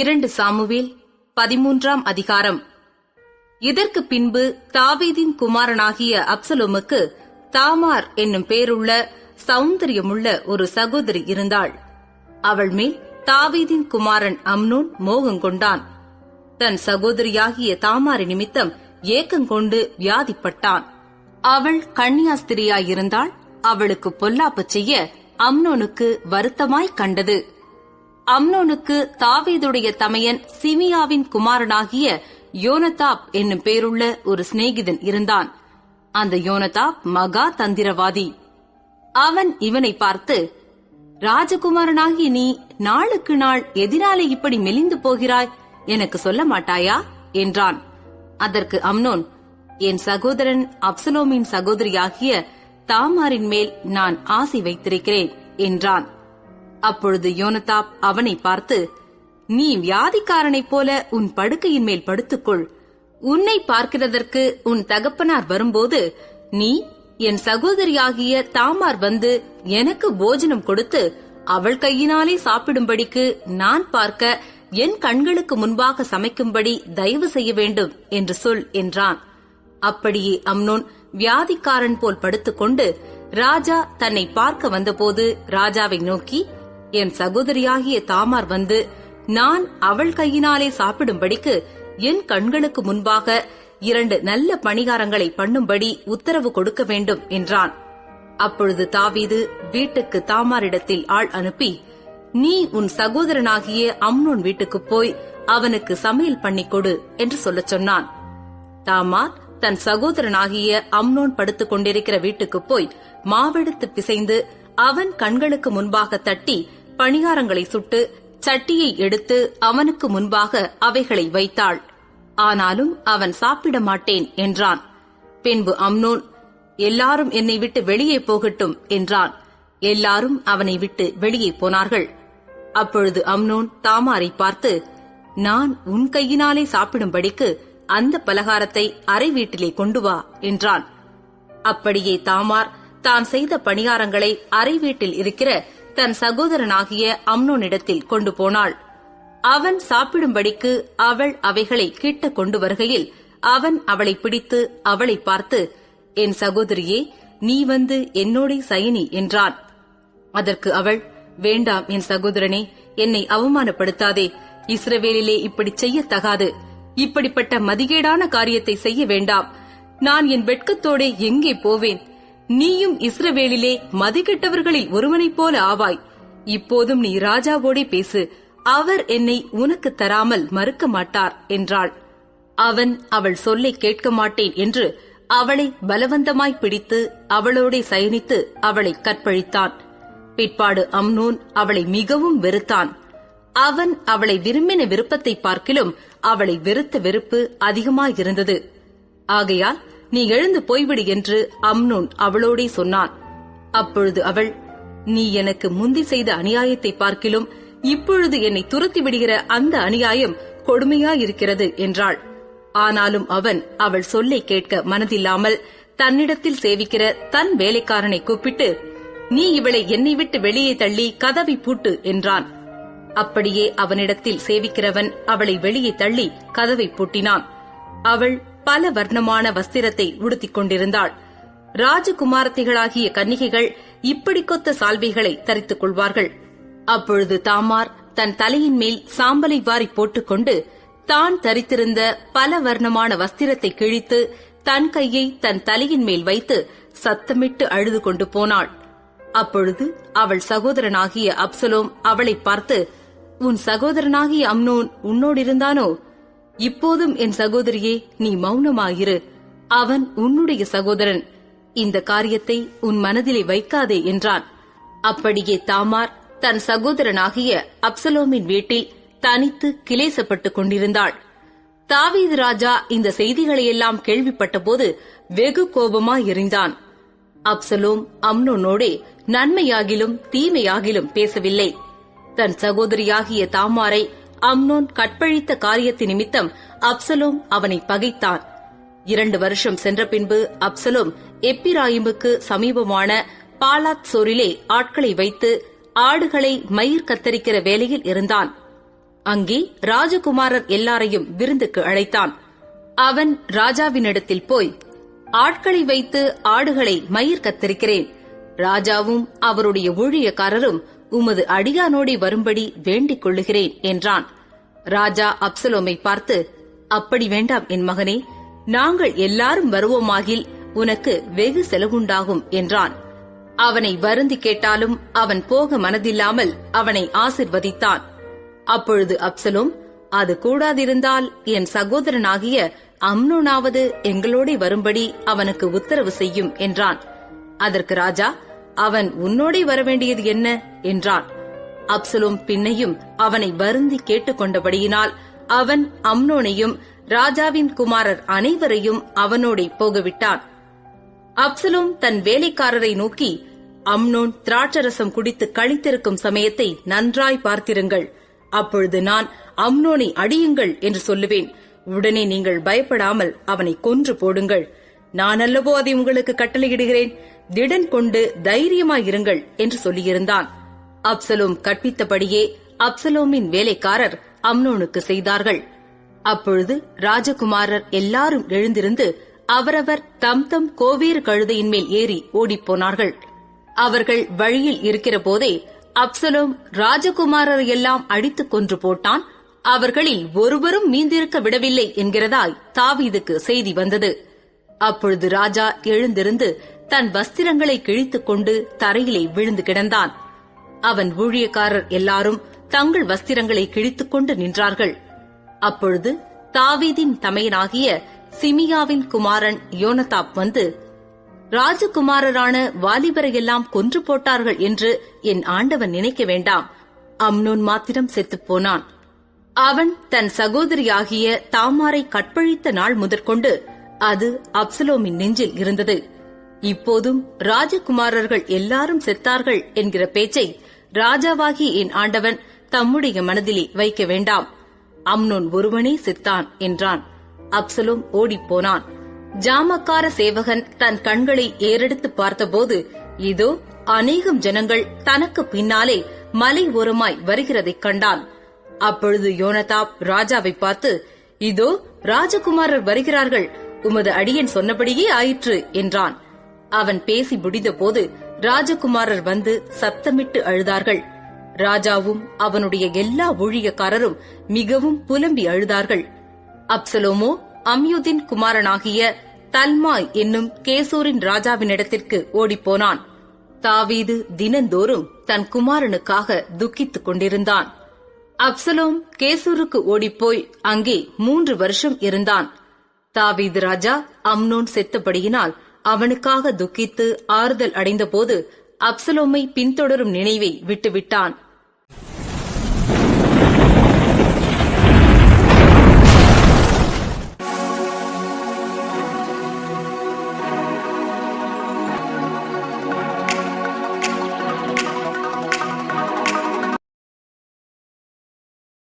இரண்டு சாமுவேல் பதிமூன்றாம் அதிகாரம். இதற்கு பின்பு தாவீதின் குமாரனாகிய அப்சலோமுக்கு தாமார் என்னும் பேருள்ள சௌந்தரியமுள்ள ஒரு சகோதரி இருந்தாள். அவள் மேல் தாவீதின் குமாரன் அம்னோன் மோகம் கொண்டான். தன் சகோதரியாகிய தாமாரி நிமித்தம் ஏக்கங்கொண்டு வியாதிப்பட்டான். அவள் கன்னியாஸ்திரியாயிருந்தாள். அவளுக்கு பொல்லாப்பு செய்ய அம்னோனுக்கு வருத்தமாய் கண்டது. அம்னோனுக்கு தாவீதுடைய தமையன் சிமியாவின் குமாரனாகிய யோனதாப் என்னும் பேருள்ள ஒரு சிநேகிதன் இருந்தான். அந்த யோனதாப் மகா தந்திரவாதி. அவன் இவனை பார்த்து ராஜகுமாரனாகி நீ நாளுக்கு நாள் எதிராலே இப்படி மெலிந்து போகிறாய் எனக்கு சொல்ல மாட்டாயா? என்றான். அதற்கு அம்னோன் என் சகோதரன் அப்சலோமின் சகோதரியாகிய தாமாரின் மேல் நான் ஆசை வைத்திருக்கிறேன் என்றான். அப்பொழுது யோனதாப் அவனை பார்த்து நீ வியாதிக்காரனைப் போல உன் படுக்கையின் மேல் படுத்துக்கொள். உன்னை பார்க்கிறதற்கு உன் தகப்பனார் வரும்போது நீ என் சகோதரியாகிய தாமார் வந்து எனக்கு போஜனம் கொடுத்து அவள் கையினாலே சாப்பிடும்படிக்கு நான் பார்க்க என் கண்களுக்கு முன்பாக சமைக்கும்படி தயவு செய்ய வேண்டும் என்று சொல் என்றான். அப்படியே அம்னோன் வியாதிக்காரன் போல் படுத்துக்கொண்டு ராஜா தன்னை பார்க்க வந்தபோது ராஜாவை நோக்கி என் சகோதரியாகிய தாமார் வந்து நான் அவள் கையினாலே சாப்பிடும்படிக்கு என் கண்களுக்கு முன்பாக இரண்டு நல்ல பணிகாரங்களை பண்ணும்படி உத்தரவு கொடுக்க வேண்டும் என்றான். அப்பொழுது தாவீது வீட்டுக்கு தாமாரிடத்தில் ஆள் அனுப்பி நீ உன் சகோதரனாகிய அம்னோன் வீட்டுக்குப் போய் அவனுக்கு சமையல் பண்ணி கொடு என்று சொல்லச் சொன்னான். தாமார் தன் சகோதரனாகிய அம்னோன் படுத்துக் கொண்டிருக்கிற வீட்டுக்குப் போய் மாவெடுத்து பிசைந்து அவன் கண்களுக்கு முன்பாக தட்டி பணிகாரங்களை சுட்டு சட்டியை எடுத்து அவனுக்கு முன்பாக அவைகளை வைத்தாள். ஆனாலும் அவன் சாப்பிட மாட்டேன் என்றான். பின்பு அம்னோன் எல்லாரும் என்னை விட்டு வெளியே போகட்டும் என்றான். எல்லாரும் அவனை விட்டு வெளியே போனார்கள். அப்பொழுது அம்னோன் தாமாரை பார்த்து நான் உன் கையினாலே சாப்பிடும்படிக்கு அந்த பலகாரத்தை அறை வீட்டிலே கொண்டு வா என்றான். அப்படியே தாமார் தான் செய்த பணியாரங்களை அறை வீட்டில் இருக்கிற தன் சகோதரனாகிய அம்னோனிடத்தில் கொண்டு போனாள். அவன் சாப்பிடும்படிக்கு அவள் அவைகளை கிட்ட கொண்டு வருகையில் அவன் அவளை பிடித்து அவளை பார்த்து என் சகோதரியே நீ வந்து என்னோடே சயனி என்றான். அதற்கு அவள் வேண்டாம் என் சகோதரனே என்னை அவமானப்படுத்தாதே இஸ்ரவேலிலே இப்படி செய்யத்தகாது. இப்படிப்பட்ட மதிகேடான காரியத்தை செய்ய வேண்டாம். நான் என் வெட்கத்தோடே எங்கே போவேன்? நீயும் இஸ்ரவேலிலே மதிகெட்டவர்களில் ஒருவனைப் போல ஆவாய். இப்போதும் நீ ராஜாவோடே பேசு. அவர் என்னை உனக்கு தராமல் மறுக்க மாட்டார் என்றாள். அவன் அவள் சொல்லை கேட்க மாட்டேன் என்று அவளை பலவந்தமாய் பிடித்து அவளோடே சயனித்து அவளை கற்பழித்தான். பிற்பாடு அம்னோன் அவளை மிகவும் வெறுத்தான். அவன் அவளை விரும்பின விருப்பத்தை பார்க்கிலும் அவளை வெறுத்த வெறுப்பு அதிகமாயிருந்தது. ஆகையால் நீ எழுந்து போய்விடு என்று அம்னோன் அவளோடே சொன்னான். அப்பொழுது அவள் நீ எனக்கு முந்தி செய்த அநியாயத்தை பார்க்கிலும் இப்பொழுது என்னை துரத்தி விடுகிற அந்த அநியாயம் கொடுமையாயிருக்கிறது என்றாள். ஆனாலும் அவன் அவள் சொல்லை கேட்க மனதில்லாமல் தன்னிடத்தில் சேவிக்கிற தன் வேலைக்காரனை கூப்பிட்டு நீ இவளை என்னை விட்டு வெளியே தள்ளி கதவை பூட்டு என்றான். அப்படியே அவனிடத்தில் சேவிக்கிறவன் அவளை வெளியே தள்ளி கதவை பூட்டினான். அவள் பல வர்ணமான வஸ்திரத்தை உடுத்திக் கொண்டிருந்தாள். ராஜகுமாரத்திகளாகிய கன்னிகைகள் இப்படி கொத்த சால்வைகளை தரித்துக் கொள்வார்கள். அப்பொழுது தாமார் தன் தலையின் மேல் சாம்பலை வாரி போட்டுக்கொண்டு தான் தரித்திருந்த பல வர்ணமான வஸ்திரத்தை கிழித்து தன் கையை தன் தலையின் மேல் வைத்து சத்தமிட்டு அழுது கொண்டு போனாள். அப்பொழுது அவள் சகோதரனாகிய அப்சலோம் அவளை பார்த்து உன் சகோதரனாகிய அம்னோன் உன்னோடிருந்தானோ? இப்போதும் என் சகோதரியே நீ மௌனமாயிரு. அவன் உன்னுடைய சகோதரன். இந்த காரியத்தை உன் மனதிலே வைக்காதே என்றான். அப்படியே தாமார் தன் சகோதரனாகிய அப்சலோமின் வீட்டில் தனித்து கிலேசப்பட்டுக் கொண்டிருந்தாள். தாவீது ராஜா இந்த செய்திகளையெல்லாம் கேள்விப்பட்டபோது வெகு கோபமா எறிந்தான் அப்சலோம் அம்னோனோடே நன்மையாகிலும் தீமையாகிலும் பேசவில்லை. தன் சகோதரியாகிய தாமாரை அம்னோன் கற்பழித்த காரியத்து நிமித்தம் அப்சலோம் அவனை பகைத்தான். இரண்டு வருஷம் சென்ற பின்பு அப்சலோம் எப்பிராயிமுக்கு சமீபமான பாலாத் சோரிலே ஆட்களை வைத்து ஆடுகளை மயிர் கத்தரிக்கிற வேலையில் இருந்தான். அங்கே ராஜகுமாரர் எல்லாரையும் விருந்துக்கு அழைத்தான். அவன் ராஜாவினிடத்தில் போய் ஆட்களை வைத்து ஆடுகளை மயிர் கத்தரிக்கிறேன். ராஜாவும் அவருடைய ஊழியக்காரரும் உமது அடியானோடி வரும்படி வேண்டிக் கொள்ளுகிறேன் என்றான். ராஜா அப்சலோமை பார்த்து அப்படி வேண்டாம் என் மகனே நாங்கள் எல்லாரும் வருவோமாகில் உனக்கு வெகு செலவுண்டாகும் என்றான். அவனை வருந்தி கேட்டாலும் அவன் போக மனதில்லாமல் அவனை ஆசிர்வதித்தான். அப்பொழுது அப்சலோம் அது கூடாதிருந்தால் என் சகோதரனாகிய அம்னோனாவது எங்களோட வரும்படி அவனுக்கு உத்தரவு செய்யும் என்றான். அதற்கு ராஜா அவன் உன்னோடே வரவேண்டியது என்ன? என்றான். அப்சலோம் பின்னையும் அவனை வருந்தி கேட்டுக்கொண்டபடியினால் அவன் அம்னோனையும் ராஜாவின் குமாரர் அனைவரையும் அவனோடே போகவிட்டான். அப்சலோம் தன் வேலைக்காரரை நோக்கி அம்னோன் திராட்சரசம் குடித்து கழித்திருக்கும் சமயத்தை நன்றாய் பார்த்திருங்கள். அப்பொழுது நான் அம்னோனை அடியுங்கள் என்று சொல்லுவேன். உடனே நீங்கள் பயப்படாமல் அவனை கொன்று போடுங்கள். நான் அல்லவோ அதை உங்களுக்கு கட்டளையிடுகிறேன். திடன் கொண்டு தைரியமாயிருங்கள் என்று சொல்லியிருந்தான். அப்சலோம் கற்பித்தபடியே அப்சலோமின் வேலைக்காரர் அம்னோனுக்கு செய்தார்கள். அப்பொழுது ராஜகுமாரர் எல்லாரும் எழுந்திருந்து அவரவர் தம் தம் கோவேறு கழுதையின் மேல் ஏறி ஓடிப்போனார்கள். அவர்கள் வழியில் இருக்கிற போதே அப்சலோம் ராஜகுமாரர் எல்லாம் அடித்துக் கொன்று போட்டான். அவர்களில் ஒருவரும் மீந்திருக்க விடவில்லை என்கிறதாய் தாவீதுக்கு செய்தி வந்தது. அப்பொழுது ராஜா எழுந்திருந்து தன் வஸ்திரங்களை கிழித்துக் கொண்டு தரையிலே விழுந்து கிடந்தான். அவன் ஊழியக்காரர் எல்லாரும் தங்கள் வஸ்திரங்களை கிழித்துக் கொண்டு நின்றார்கள். அப்பொழுது தாவீதின் தமையனாகிய சிமியாவின் குமாரன் யோனதாப் வந்து ராஜகுமாரரான வாலிபரையெல்லாம் கொன்று போட்டார்கள் என்று என் ஆண்டவன் நினைக்க வேண்டாம். அம்னோன் மாத்திரம் செத்துப் போனான். அவன் தன் சகோதரியாகிய தாமாரை கற்பழித்த நாள் முதற்கொண்டு அது அப்சலோமின் நெஞ்சில் இருந்தது. இப்போதும் ராஜகுமாரர்கள் எல்லாரும் செத்தார்கள் என்கிற பேச்சை ராஜாவாகி என் ஆண்டவன் தம்முடைய மனதிலே வைக்க வேண்டாம். அம்னோன் ஒருவனே செத்தான் என்றான். அப்சலோம் ஓடிப்போனான் ஜாமக்கார சேவகன் தன் கண்களை ஏறெடுத்து பார்த்தபோது இதோ அநேகம் ஜனங்கள் தனக்கு பின்னாலே மலை ஓரமாய் வருகிறதைக் கண்டான். அப்பொழுது யோனதாப் ராஜாவை பார்த்து இதோ ராஜகுமாரர் வருகிறார்கள் உமது அடியன் சொன்னபடியே ஆயிற்று என்றான். அவன் பேசி முடிந்தபோது ராஜகுமாரர் வந்து சத்தமிட்டு அழுதார்கள். ராஜாவும் அவனுடைய எல்லா ஊழியக்காரரும் மிகவும் புலம்பி அழுதார்கள். அப்சலோமோ அம்யுதின் குமாரனாகிய தல்மாய் என்னும் கேசூரின் ராஜாவினிடத்திற்கு ஓடிப்போனான். தாவீது தினந்தோறும் தன் குமாரனுக்காக துக்கித்துக் கொண்டிருந்தான். அப்சலோம் கேசூருக்கு ஓடிப்போய் அங்கே மூன்று வருஷம் இருந்தான். தாவீது ராஜா அம்னோன் செத்தபடியினால் அவனுக்காக துக்கித்து ஆறுதல் அடைந்தபோது அப்சலோமை பின்தொடரும் நினைவை விட்டுவிட்டான்.